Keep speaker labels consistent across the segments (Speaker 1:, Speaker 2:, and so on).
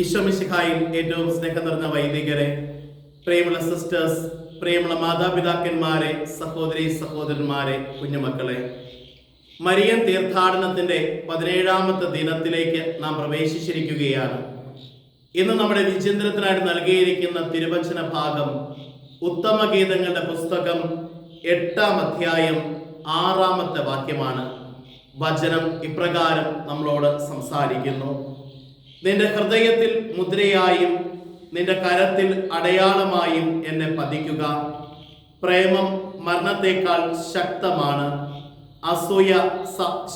Speaker 1: ഈശ്വമിശിഹായിൽ ഏറ്റവും സ്നേഹം നിറഞ്ഞ വൈദികരെ പ്രിയമുള്ള സിസ്റ്റേഴ്സ് പ്രിയമുള്ള മാതാപിതാക്കന്മാരെ സഹോദരി സഹോദരന്മാരെ കുഞ്ഞുമക്കളെ മരിയൻ തീർത്ഥാടനത്തിന്റെ പതിനേഴാമത്തെ ദിനത്തിലേക്ക് നാം പ്രവേശിച്ചിരിക്കുകയാണ്. ഇന്ന് നമ്മുടെ വിചിന്തനത്തിനായിട്ട് നൽകിയിരിക്കുന്ന തിരുവചന ഭാഗം ഉത്തമ ഗീതങ്ങളുടെ പുസ്തകം എട്ടാം അധ്യായം ആറാമത്തെ വാക്യമാണ്. വചനം ഇപ്രകാരം നമ്മളോട് സംസാരിക്കുന്നു. നിന്റെ ഹൃദയത്തിൽ മുദ്രയായും നിന്റെ കരത്തിൽ അടയാളമായും എന്നെ പതിക്കുക. പ്രേമം മരണത്തേക്കാൾ ശക്തമാണ്. അസൂയ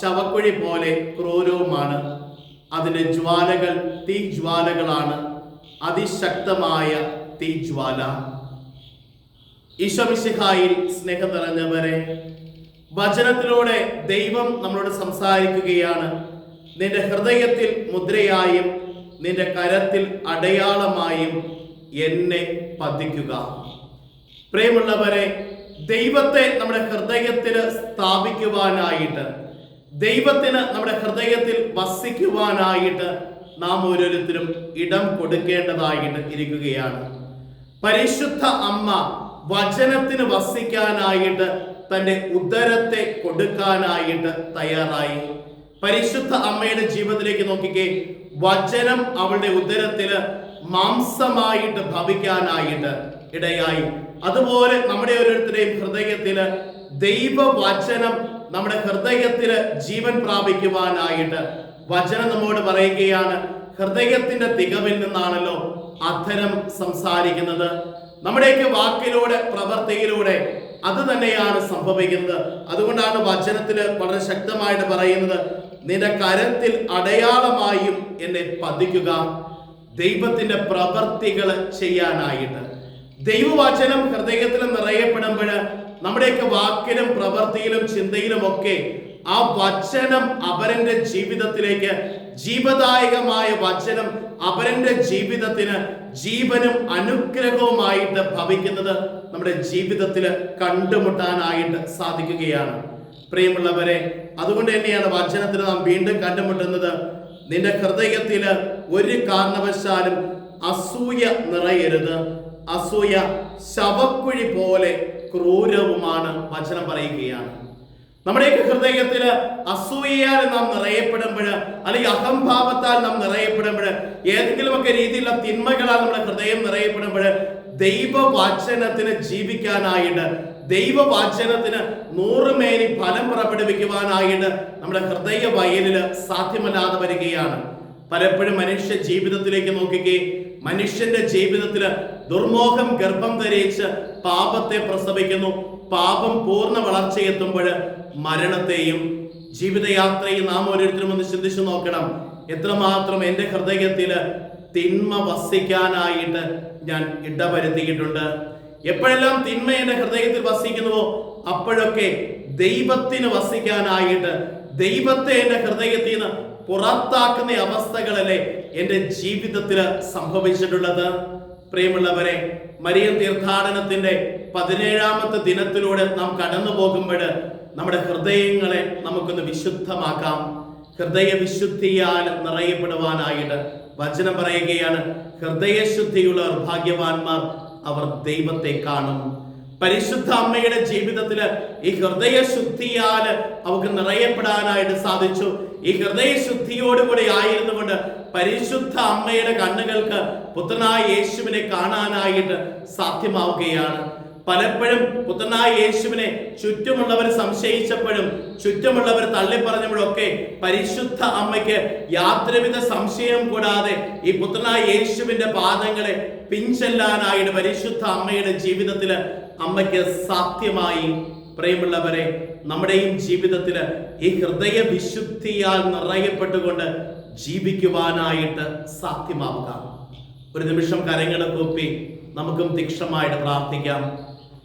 Speaker 1: ശവക്കുഴി പോലെ ക്രൂരവുമാണ്. അതിന്റെ ജ്വാലകൾ തീജ്വാലകളാണ്. അതിശക്തമായ തീജ്വാല. ഈശ്വമിശിഹായിൽ സ്നേഹം നിറഞ്ഞവരെ വചനത്തിലൂടെ ദൈവം നമ്മളോട് സംസാരിക്കുകയാണ്. നിന്റെ ഹൃദയത്തിൽ മുദ്രയായും നിന്റെ കരത്തിൽ അടയാളമായും എന്നെ പതിക്കുക. പ്രേമുള്ളവരെ ദൈവത്തെ നമ്മുടെ ഹൃദയത്തിൽ സ്ഥാപിക്കുവാനായിട്ട് ദൈവത്തിന് നമ്മുടെ ഹൃദയത്തിൽ വസിക്കുവാനായിട്ട് നാം ഓരോരുത്തരും ഇടം കൊടുക്കേണ്ടതായിട്ട് ഇരിക്കുകയാണ്. പരിശുദ്ധ അമ്മ വചനത്തിന് വസിക്കാനായിട്ട് തന്റെ ഉദരത്തെ കൊടുക്കാനായിട്ട് തയ്യാറായി. പരിശുദ്ധ അമ്മയുടെ ജീവിതത്തിലേക്ക് നോക്കിക്കേ വചനം അവളുടെ ഉദരത്തിൽ മാംസമായിട്ട് ഭവിക്കാനായിട്ട് ഇടയായി. അതുപോലെ നമ്മുടെ ഓരോരുത്തരുടെയും ഹൃദയത്തിൽ ദൈവവചനം നമ്മുടെ ഹൃദയത്തിൽ ജീവൻ പ്രാപിക്കുവാനായിട്ട് വചനം നമ്മോട് പറയുകയാണ് ഹൃദയത്തിന്റെ തികവിൽ നിന്നാണല്ലോ അധരം സംസാരിക്കുന്നത്. നമ്മുടെയൊക്കെ വാക്കിലൂടെ പ്രവർത്തിയിലൂടെ അത് തന്നെയാണ് സംഭവിക്കുന്നത്. അതുകൊണ്ടാണ് വചനത്തിൽ വളരെ ശക്തമായിട്ട് പറയുന്നത് നിന്റെ കരത്തിൽ അടയാളമായും എന്നെ പതിക്കുക. ദൈവത്തിന്റെ പ്രവർത്തികൾ ചെയ്യാനായിട്ട്. ദൈവവചനം ഹൃദയത്തിൽ നിറയപ്പെടുമ്പോൾ നമ്മുടെയൊക്കെ വാക്കിലും പ്രവൃത്തിയിലും ചിന്തയിലും ഒക്കെ ആ വചനം അവരന്റെ ജീവിതത്തിലേക്ക് ജീവദായകമായ വചനം അവരന്റെ ജീവിതത്തിന് ജീവനും അനുഗ്രഹവുമായിട്ട് ഭവിക്കുന്നത് നമ്മുടെ ജീവിതത്തിൽ കണ്ടുമുട്ടാനായിട്ട് സാധിക്കുകയാണ്. പ്രിയമുള്ളവരെ അതുകൊണ്ട് തന്നെയാണ് വചനത്തിൽ നാം വീണ്ടും കണ്ടുമുട്ടുന്നത്. നിന്റെ ഹൃദയത്തിൽ ഒരു കാരണവശാലും അസൂയ നിറയരുത്. അസൂയ ശവക്കുഴി പോലെ ക്രൂരവുമാണ് വചനം പറയുകയാണ്. നമ്മുടെയൊക്കെ ഹൃദയത്തിൽ അസൂയയാൽ നാം നിറയപ്പെടുമ്പോൾ അല്ലെങ്കിൽ അഹംഭാവത്താൽ നാം നിറയപ്പെടുമ്പോൾ ഏതെങ്കിലുമൊക്കെ രീതിയിലുള്ള തിന്മകളാൽ നമ്മുടെ ഹൃദയം നിറയപ്പെടുമ്പോൾ ദൈവവചനത്തിന് ജീവിക്കാനായിട്ട് ദൈവവചനത്തിന് നൂറുമേനി ഫലം പുറപ്പെടുവിക്കുവാനായിട്ട് നമ്മുടെ ഹൃദയ വയലിൽ സാധ്യമല്ലാതെ വരികയാണ്. പലപ്പോഴും മനുഷ്യ ജീവിതത്തിലേക്ക് നോക്കിക്കേ മനുഷ്യന്റെ ജീവിതത്തിൽ ദുർമോഹം ഗർഭം ധരിച്ച് പാപത്തെ പ്രസവിക്കുന്നു. പാപം പൂർണ വളർച്ചയെത്തുമ്പോൾ മരണത്തെയും ജീവിതയാത്രയും നാം ഓരോരുത്തരും ഒന്ന് ചിന്തിച്ചു നോക്കണം. എത്രമാത്രം എന്റെ ഹൃദയത്തിൽ തിന്മ വസിക്കാനായിട്ട് ഞാൻ ഇടവരുത്തിയിട്ടുണ്ട്. എപ്പോഴെല്ലാം തിന്മ എന്റെ ഹൃദയത്തിൽ വസിക്കുന്നുവോ അപ്പോഴൊക്കെ ദൈവത്തിന് വസിക്കാനായിട്ട് ദൈവത്തെ എന്റെ ഹൃദയത്തിൽ നിന്ന് പുറത്താക്കുന്ന അവസ്ഥകളല്ലേ എന്റെ ജീവിതത്തിൽ സംഭവിച്ചിട്ടുള്ളത്. പ്രിയമുള്ളവരെ മരിയൻ തീർത്ഥാടനത്തിന്റെ പതിനേഴാമത്തെ ദിനത്തിലൂടെ നാം കടന്നു പോകുമ്പോൾ നമ്മുടെ ഹൃദയങ്ങളെ നമുക്കൊന്ന് വിശുദ്ധമാക്കാം. ഹൃദയ വിശുദ്ധിയാൽ നിറയപ്പെടുവാനായിട്ട് വചനം പറയുകയാണ് ഹൃദയശുദ്ധിയുള്ള ഭാഗ്യവാന്മാർ അവർ ദൈവത്തെ കാണും. പരിശുദ്ധ അമ്മയുടെ ജീവിതത്തിൽ ഈ ഹൃദയശുദ്ധിയാൽ അവർക്ക് നിറയപ്പെടാനായിട്ട് സാധിച്ചു. ഈ ഹൃദയശുദ്ധിയോടുകൂടി ആയിരുന്നുകൊണ്ട് പരിശുദ്ധ അമ്മയുടെ കണ്ണുകൾക്ക് പുത്രനായ യേശുവിനെ കാണാനായിട്ട് സാധ്യമാവുകയാണ്. പലപ്പോഴും പുത്രനായ യേശുവിനെ ചുറ്റുമുള്ളവർ സംശയിച്ചപ്പോഴും ചുറ്റുമുള്ളവർ തള്ളിപ്പറഞ്ഞപ്പോഴൊക്കെ പരിശുദ്ധ അമ്മയ്ക്ക് യാതൊരുവിധ സംശയം കൂടാതെ ഈ പുത്രനായ യേശുവിന്റെ പാദങ്ങളെ പിഞ്ചെല്ലാനായിട്ട് പരിശുദ്ധ അമ്മയുടെ ജീവിതത്തിൽ അമ്മയ്ക്ക് സാധ്യമായി. പ്രിയമുള്ളവരെ നമ്മുടെയും ജീവിതത്തിൽ ഈ ഹൃദയ വിശുദ്ധിയാൽ നിറയപ്പെട്ടുകൊണ്ട് ജീവിക്കുവാനായിട്ട് സാധ്യമാവുക. ഒരു നിമിഷം കരങ്ങളെ കൂപ്പി നമുക്കും തീക്ഷണമായിട്ട് പ്രാർത്ഥിക്കാം.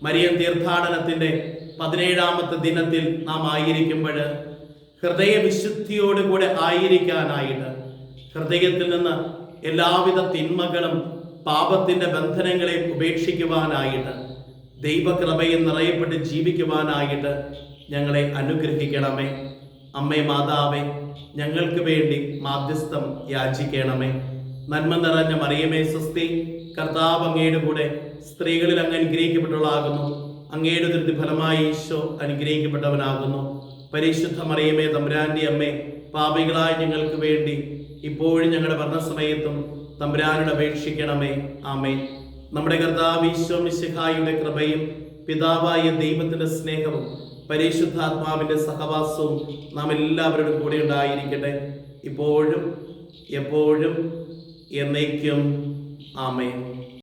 Speaker 1: മരിയൻ തീർത്ഥാടനത്തിന്റെ പതിനേഴാമത്തെ ദിനത്തിൽ നാം ആയിരിക്കുമ്പോൾ ഹൃദയവിശുദ്ധിയോടുകൂടെ ആയിരിക്കാനായിട്ട് ഹൃദയത്തിൽ നിന്ന് എല്ലാവിധ തിന്മകളും പാപത്തിന്റെ ബന്ധനങ്ങളെ ഉപേക്ഷിക്കുവാനായിട്ട് ദൈവകൃപയിൽ നിറയപ്പെട്ട് ജീവിക്കുവാനായിട്ട് ഞങ്ങളെ അനുഗ്രഹിക്കണമേ. അമ്മേ മാതാവേ ഞങ്ങൾക്ക് വേണ്ടി മാധ്യസ്ഥം യാചിക്കണമേ. നന്മ നിറഞ്ഞ മറിയമേ സ്വസ്തി കർത്താവ് അങ്ങയുടെ കൂടെ സ്ത്രീകളിൽ അങ്ങ് അനുഗ്രഹിക്കപ്പെട്ടവളാകുന്നു. അങ്ങയുടെ ധൃതി ഫലമായി ഈശോ അനുഗ്രഹിക്കപ്പെട്ടവനാകുന്നു. പരിശുദ്ധ മറിയമേ തമ്പുരാന്റെ അമ്മേ പാപികളായ ഞങ്ങൾക്ക് വേണ്ടി ഇപ്പോഴും ഞങ്ങളുടെ ഭരണസമയത്തും തമ്പുരാനോട് അപേക്ഷിക്കണമേ. ആമേ നമ്മുടെ കർത്താവ് ഈശോ മിശിഹായുടെ കൃപയും പിതാവായ ദൈവത്തിന്റെ സ്നേഹവും പരിശുദ്ധാത്മാവിന്റെ സഹവാസവും നാം എല്ലാവരുടെ കൂടെ ഉണ്ടായിരിക്കട്ടെ. ഇപ്പോഴും എപ്പോഴും എന്നേക്കും. ആമേൻ.